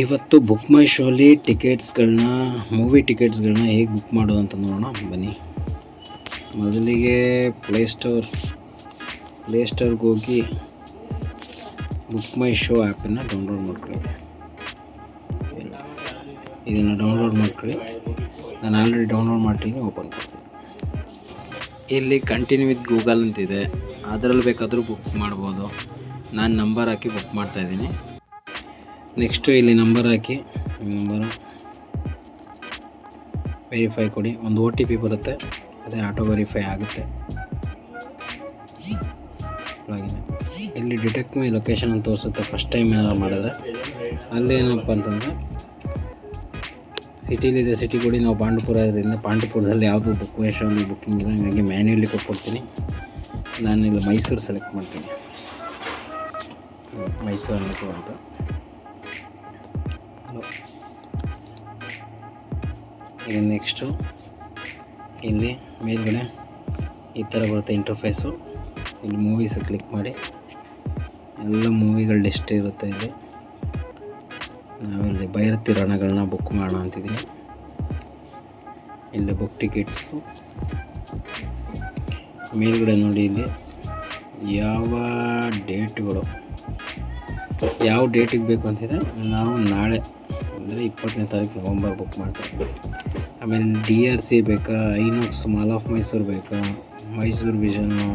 ಇವತ್ತು ಬುಕ್ ಮೈ ಶೋಲಿ ಟಿಕೆಟ್ಸ್ಗಳನ್ನ ಮೂವಿ ಟಿಕೆಟ್ಸ್ಗಳನ್ನ ಹೇಗೆ ಬುಕ್ ಮಾಡೋದು ಅಂತ ನೋಡೋಣ, ಬನ್ನಿ. ಮೊದಲಿಗೆ ಪ್ಲೇಸ್ಟೋರ್ ಪ್ಲೇಸ್ಟೋರ್ಗೆ ಹೋಗಿ ಬುಕ್ ಮೈ ಶೋ ಆ್ಯಪನ್ನು ಡೌನ್ಲೋಡ್ ಮಾಡ್ಕೊಳ್ಳಿ. ಇದನ್ನು ಡೌನ್ಲೋಡ್ ಮಾಡ್ಕೊಳ್ಳಿ. ನಾನು ಆಲ್ರೆಡಿ ಡೌನ್ಲೋಡ್ ಮಾಡ್ತೀನಿ ಓಪನ್ ಮಾಡ್ತೀನಿ. ಇಲ್ಲಿ ಕಂಟಿನ್ಯೂ ವಿತ್ ಗೂಗಲ್ ಅಂತಿದೆ. ಅದರಲ್ಲಿ ಬೇಕಾದರೂ ಬುಕ್ ಮಾಡ್ಬೋದು. ನಾನು ನಂಬರ್ ಹಾಕಿ ಬುಕ್ ಮಾಡ್ತಾಯಿದ್ದೀನಿ ನೆಕ್ಸ್ಟು ಇಲ್ಲಿ ನಂಬರ್ ಹಾಕಿ ನಂಬರು. ವೆರಿಫೈ ಕೊಡಿ. ಒಂದು ಒ ಟಿ ಪಿ ಬರುತ್ತೆ ಅದೇ ಆಟೋ ವೆರಿಫೈ ಆಗುತ್ತೆ. ಇಲ್ಲಿ ಡಿಟೆಕ್ಟ್ ಮೈ ಲೊಕೇಶನ್ ಅಂತ ತೋರಿಸುತ್ತೆ ಫಸ್ಟ್ ಟೈಮ್ ಏನಾದ್ರು ಮಾಡಿದ್ರೆ. ಅಲ್ಲಿ ಏನಪ್ಪ ಅಂತಂದರೆ ಸಿಟಿಲಿದೆ ಸಿಟಿ ಕೊಡಿ. ನಾವು ಪಾಂಡುಪುರ ಇದರಿಂದ ಪಾಂಡುಪುರದಲ್ಲಿ ಯಾವುದು ಬುಕ್ ಮೈಶೋಲ್ಲಿ ಬುಕ್ಕಿಂಗ್ ಇಲ್ಲ. ಹಾಗಾಗಿ ಮ್ಯಾನ್ಯಲಿ ಕೊಟ್ಬಿಡ್ತೀನಿ. ನಾನು ಇಲ್ಲಿ ಮೈಸೂರು ಸೆಲೆಕ್ಟ್ ಮಾಡ್ತೀನಿ. ಹ್ಮ್, ಮೈಸೂರು ಅನ್ನಿತು ಅಂತ ನೆಕ್ಸ್ಟು ಇಲ್ಲಿ ಮೇಲ್ಗಡೆ ಈ ಥರ ಬರುತ್ತೆ ಇಂಟರ್ಫೇಸು ಇಲ್ಲಿ ಮೂವೀಸ್ ಕ್ಲಿಕ್ ಮಾಡಿ. ಎಲ್ಲ ಮೂವಿಗಳ ಲಿಸ್ಟ್ ಇರುತ್ತೆ ಇಲ್ಲಿ. ನಾವಿಲ್ಲಿ ಭೈರತಿ ರಣಗಳನ್ನ ಬುಕ್ ಮಾಡೋಣ ಅಂತಿದ್ದೀನಿ ಇಲ್ಲಿ ಬುಕ್ ಟಿಕೆಟ್ಸು ಮೇಲ್ಗಡೆ ನೋಡಿ ಇಲ್ಲಿ ಯಾವ ಡೇಟ್ಗಳು ಯಾವ ಡೇಟಿಗೆ ಬೇಕು ಅಂತಿದೆ? ನಾವು ನಾಳೆ. ಅಂದರೆ ಇಪ್ಪತ್ತನೇ ತಾರೀಕು ನವಂಬರ್ ಬುಕ್ ಮಾಡ್ತಾಯಿದ್ದೀನಿ ಆಮೇಲೆ ಡಿ ಆರ್ ಸಿ ಬೇಕಾ, ಐನೋಕ್ಸ್ ಮಾಲ್ ಆಫ್ ಮೈಸೂರು ಬೇಕಾ, ಮೈಸೂರು ವಿಷನ್ನು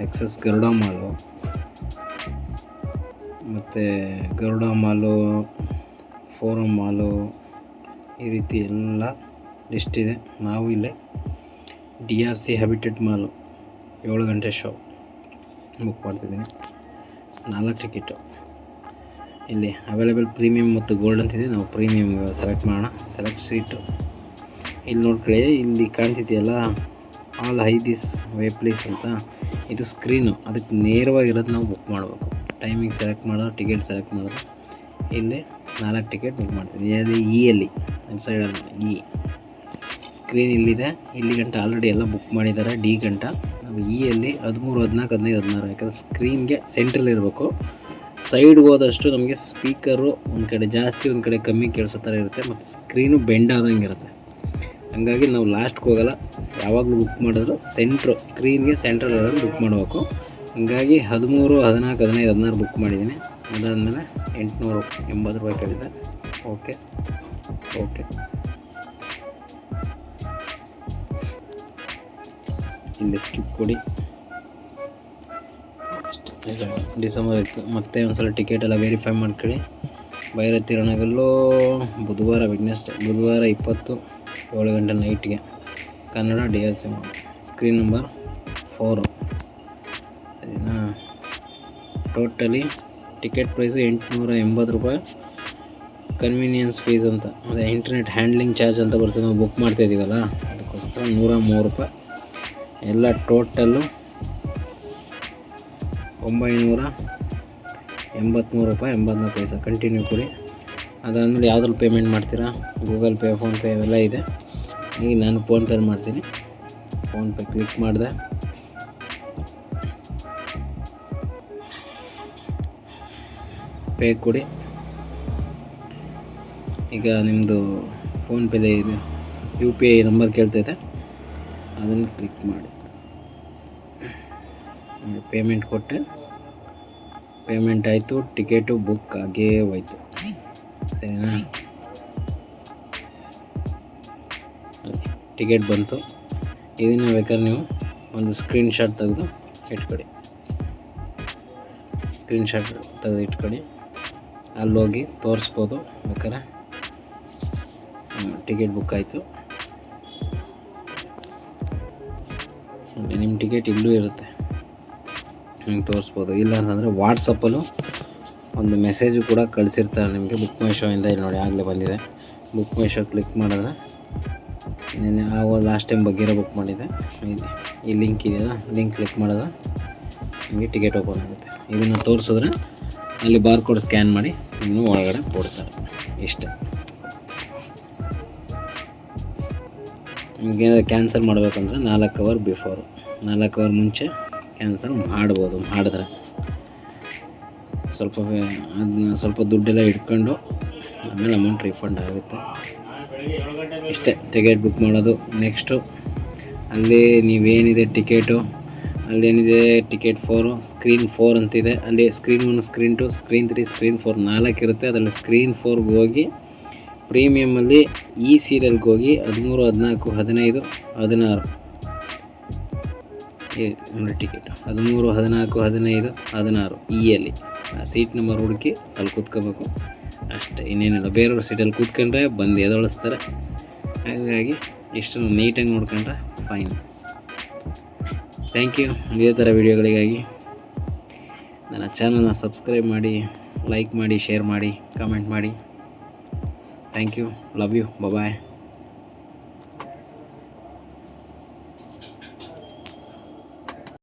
ನೆಕ್ಸಸ್ ಗರುಡ ಮಾಲು, ಮತ್ತು ಗರುಡ ಮಾಲು ಫೋರಮ್ ಮಾಲು, ಈ ರೀತಿ ಎಲ್ಲ ಲಿಸ್ಟ್ ಇದೆ. ನಾವು ಇಲ್ಲೇ D R C Habitat mall ಏಳು ಗಂಟೆ ಶೋ ಬುಕ್ ಮಾಡ್ತಿದ್ದೀನಿ. ನಾಲ್ಕು ಟಿಕೆಟು. ಇಲ್ಲಿ ಅವೈಲೇಬಲ್ ಪ್ರೀಮಿಯಮ್ ಮತ್ತು ಗೋಲ್ಡ್ ಅಂತಿದೆ. ನಾವು ಪ್ರೀಮಿಯಮ್ ಸೆಲೆಕ್ಟ್ ಮಾಡೋಣ. ಸೆಲೆಕ್ಟ್ ಸೀಟು ಇಲ್ಲಿ ನೋಡ್ಕೊಳ್ಳಿ, ಇಲ್ಲಿ ಕಾಣ್ತಿದೆಯಲ್ಲ all eyes this way please ಅಂತ. ಇದು ಸ್ಕ್ರೀನು ಅದಕ್ಕೆ ನೇರವಾಗಿರೋದು ನಾವು ಬುಕ್ ಮಾಡಬೇಕು. ಟೈಮಿಂಗ್ ಸೆಲೆಕ್ಟ್ ಮಾಡೋದು ಟಿಕೆಟ್ ಸೆಲೆಕ್ಟ್ ಮಾಡೋದು. ಇಲ್ಲಿ ನಾಲ್ಕು ಟಿಕೆಟ್ ಬುಕ್ ಮಾಡ್ತಿದ್ವಿ ಅದು ಇ ಅಲ್ಲಿ ಸೈಡಲ್ಲಿ ಇ ಸ್ಕ್ರೀನ್ ಇಲ್ಲಿದೆ. ಇಲ್ಲಿ ಗಂಟ ಆಲ್ರೆಡಿ ಎಲ್ಲ ಬುಕ್ ಮಾಡಿದ್ದಾರೆ ಡಿ ಗಂಟ. ನಾವು ಇ ಅಲ್ಲಿ ಹದಿಮೂರು, ಹದಿನಾಲ್ಕು, ಹದಿನೈದು, ಹದಿನಾರು ಯಾಕಂದರೆ ಸ್ಕ್ರೀನ್ಗೆ ಸೆಂಟ್ರಲ್ಲಿ ಇರಬೇಕು. ಸೈಡ್ಗೆ ಹೋದಷ್ಟು ನಮಗೆ ಸ್ಪೀಕರು ಒಂದು ಕಡೆ ಜಾಸ್ತಿ, ಒಂದು ಕಡೆ ಕಮ್ಮಿ ಕೇಳಿಸೋ ಥರ ಇರುತ್ತೆ ಮತ್ತು ಸ್ಕ್ರೀನು ಬೆಂಡ್ ಆದಂಗೆ ಇರುತ್ತೆ. ಹಂಗಾಗಿ ನಾವು ಲಾಸ್ಟ್ಗೆ ಹೋಗಲ್ಲ. ಯಾವಾಗಲೂ ಬುಕ್ ಮಾಡಿದ್ರು ಸೆಂಟ್ರು ಸ್ಕ್ರೀನ್ಗೆ ಸೆಂಟ್ರಲ್ ಇರೋದು ಬುಕ್ ಮಾಡಬೇಕು. ಹಂಗಾಗಿ ಹದಿಮೂರು, ಹದಿನಾಲ್ಕು, ಹದಿನೈದು, ಹದಿನಾರು ಬುಕ್ ಮಾಡಿದ್ದೀನಿ. ಅದಾದಮೇಲೆ ಎಂಟುನೂರು, ಎಂಬತ್ತು ರೂಪಾಯಿ ಕಳೆದಿದೆ ಓಕೆ ಓಕೆ ಇಲ್ಲಿ ಸ್ಕಿಪ್ ಕೊಡಿ. ಡಿಸೆಂಬರ್ ಇತ್ತು ಮತ್ತೆ ಒಂದ್ಸಲ ಟಿಕೆಟ್ ಎಲ್ಲ ವೆರಿಫೈ ಮಾಡ್ಕೊಳ್ಳಿ. ಭೈರತಿ ರಣಗಲ್ಲು ಬುಧವಾರ ವಿಘ್ನೇಶ್ ಬುಧವಾರ ಇಪ್ಪತ್ತು ಏಳು ಗಂಟೆ ನೈಟ್ಗೆ Kannada D L C screen number four ಸರಿನಾ? ಟೋಟಲಿ ಟಿಕೆಟ್ ಪ್ರೈಸು ಎಂಟುನೂರ ಎಂಬತ್ತು ರೂಪಾಯಿ. ಕನ್ವೀನಿಯನ್ಸ್ ಫೀಸ್ ಅಂತ. ಅದೇ ಇಂಟರ್ನೆಟ್ ಹ್ಯಾಂಡ್ಲಿಂಗ್ ಚಾರ್ಜ್ ಅಂತ ಬರ್ತದೆ ನಾವು ಬುಕ್ ಮಾಡ್ತಾಯಿದ್ದೀವಲ್ಲ ಅದಕ್ಕೋಸ್ಕರ ನೂರ ಮೂರು ರೂಪಾಯಿ. ಎಲ್ಲ ಟೋಟಲ್ಲು ಒಂಬೈನೂರ ಎಂಬತ್ತ್ಮೂರು ರೂಪಾಯಿ, ಎಂಬತ್ನಾಲ್ಕು ಪೈಸೆ. ಕಂಟಿನ್ಯೂ ಕೊಡಿ. ಅದಾದಮೇಲೆ ಯಾವುದ್ರಲ್ಲಿ ಪೇಮೆಂಟ್ ಮಾಡ್ತೀರಾ? ಗೂಗಲ್ ಪೇ ಫೋನ್ಪೇ ಅವೆಲ್ಲ ಇದೆ. ಈಗ ನಾನು ಫೋನ್ಪೇ ಮಾಡ್ತೀನಿ. ಫೋನ್ಪೇ ಕ್ಲಿಕ್ ಮಾಡಿದೆ. ಪೇ ಕೊಡಿ. ಈಗ ನಿಮ್ಮದು ಫೋನ್ಪೇಲಿ ಇದೆ ಯು ಪಿ ಐ ನಂಬರ್ ಕೇಳ್ತೈತೆ ಅದನ್ನು ಕ್ಲಿಕ್ ಮಾಡಿ. ಪೇಮೆಂಟ್ ಕೊಟ್ಟೆ. ಪೇಮೆಂಟ್ ಆಯಿತು, ಟಿಕೆಟು ಬುಕ್ ಆಗೇ ಹೋಯ್ತು. ಸರಿನಾ? ಟಿಕೆಟ್ ಬಂತು. ಇದನ್ನು ಬೇಕಾದ್ರೆ ನೀವು ಒಂದು ಸ್ಕ್ರೀನ್ ಶಾಟ್ ತೆಗೆದು ಇಟ್ಕೊಳ್ಳಿ ಸ್ಕ್ರೀನ್ ಶಾಟ್ ತೆಗೆದು ಇಟ್ಕೊಳ್ಳಿ ಅಲ್ಲೋಗಿ ತೋರಿಸ್ಬೋದು ಬೇಕಾರೆ ಟಿಕೆಟ್ ಬುಕ್ ಆಯಿತು. ನಿಮ್ಮ ಟಿಕೆಟ್ ಇಲ್ಲೂ ಇರುತ್ತೆ. ನಿಮ್ಗೆ ತೋರಿಸ್ಬೋದು. ಇಲ್ಲ ಅಂತಂದರೆ ವಾಟ್ಸಪ್ಪಲ್ಲೂ ಒಂದು ಮೆಸೇಜು ಕೂಡ ಕಳಿಸಿರ್ತಾರೆ ನಿಮಗೆ. ಬುಕ್ ಮೈ ಶೋ ಇಂದ ಇಲ್ಲಿ ನೋಡಿ ಆಗಲೇ ಬಂದಿದೆ. ಬುಕ್ ಮೈ ಶೋ ಕ್ಲಿಕ್ ಮಾಡಿದ್ರೆ ನೆನೆ ಆವಾಗ ಲಾಸ್ಟ್ ಟೈಮ್ ಬಗ್ಗೆರೋ ಬುಕ್ ಮಾಡಿದೆ ಈ ಲಿಂಕ್ ಇದೆಯಲ್ಲ ಲಿಂಕ್ ಕ್ಲಿಕ್ ಮಾಡಿದ್ರೆ ನಿಮಗೆ ಟಿಕೆಟ್ ಓಪನ್ ಆಗುತ್ತೆ. ಇದನ್ನು ತೋರಿಸಿದ್ರೆ ಅಲ್ಲಿ ಬಾರ್ ಕೋಡ್ ಸ್ಕ್ಯಾನ್ ಮಾಡಿ ಇನ್ನೂ ಒಳಗಡೆ ಕೊಡ್ತಾರೆ. ಇಷ್ಟ. ನಿಮಗೇನಾದ್ರು ಕ್ಯಾನ್ಸಲ್ ಮಾಡಬೇಕಂದ್ರೆ ನಾಲ್ಕು ಅವರ್ ಬಿಫೋರು ನಾಲ್ಕು ಅವರ್ ಮುಂಚೆ ಕ್ಯಾನ್ಸಲ್ ಮಾಡ್ಬೋದು, ಮಾಡಿದ್ರೆ. ಸ್ವಲ್ಪ ಅದನ್ನ ಸ್ವಲ್ಪ ದುಡ್ಡೆಲ್ಲ ಇಟ್ಕೊಂಡು ಆಮೇಲೆ ಅಮೌಂಟ್ ರಿಫಂಡ್ ಆಗುತ್ತೆ. ಇಷ್ಟೇ ಟಿಕೆಟ್ ಬುಕ್ ಮಾಡೋದು. ನೆಕ್ಸ್ಟು ಅಲ್ಲಿ ನೀವೇನಿದೆ ಟಿಕೆಟು, ಅಲ್ಲೇನಿದೆ ಟಿಕೆಟ್ ಫೋರು ಸ್ಕ್ರೀನ್ ಫೋರ್ ಅಂತಿದೆ. ಅಲ್ಲಿ screen one screen two screen three screen four ನಾಲ್ಕು ಇರುತ್ತೆ. ಅದರಲ್ಲಿ ಸ್ಕ್ರೀನ್ ಫೋರ್ಗೆ ಹೋಗಿ ಪ್ರೀಮಿಯಮಲ್ಲಿ ಈ ಸೀರಿಯಲ್ಗೆ ಹೋಗಿ ಹದಿಮೂರು, ಹದಿನಾಲ್ಕು, ಹದಿನೈದು, ಹದಿನಾರು. ನೋಡಿ ಟಿಕೆಟ್. ಹದಿಮೂರು, ಹದಿನಾಲ್ಕು, ಹದಿನೈದು, ಹದಿನಾರು ಇಯಲ್ಲಿ ಆ ಸೀಟ್ ನಂಬರ್ ಹುಡುಕಿ ಅಲ್ಲಿ ಕೂತ್ಕೋಬೇಕು. ಅಷ್ಟೇ, ಇನ್ನೇನಿಲ್ಲ. ಬೇರೆಯವ್ರ ಸೀಟಲ್ಲಿ ಕೂತ್ಕೊಂಡ್ರೆ ಬಂದು ಎದೊಳಿಸ್ತಾರೆ ಹಾಗಾಗಿ ಇಷ್ಟು ನೀಟಾಗಿ ನೋಡ್ಕೊಂಡ್ರೆ ಫೈನ್ ಥ್ಯಾಂಕ್ ಯು ಇದೇ ಥರ ವೀಡಿಯೋಗಳಿಗಾಗಿ ನನ್ನ ಚಾನಲ್ನ ಸಬ್ಸ್ಕ್ರೈಬ್ ಮಾಡಿ ಲೈಕ್ ಮಾಡಿ ಶೇರ್ ಮಾಡಿ ಕಾಮೆಂಟ್ ಮಾಡಿ. Thank you love you bye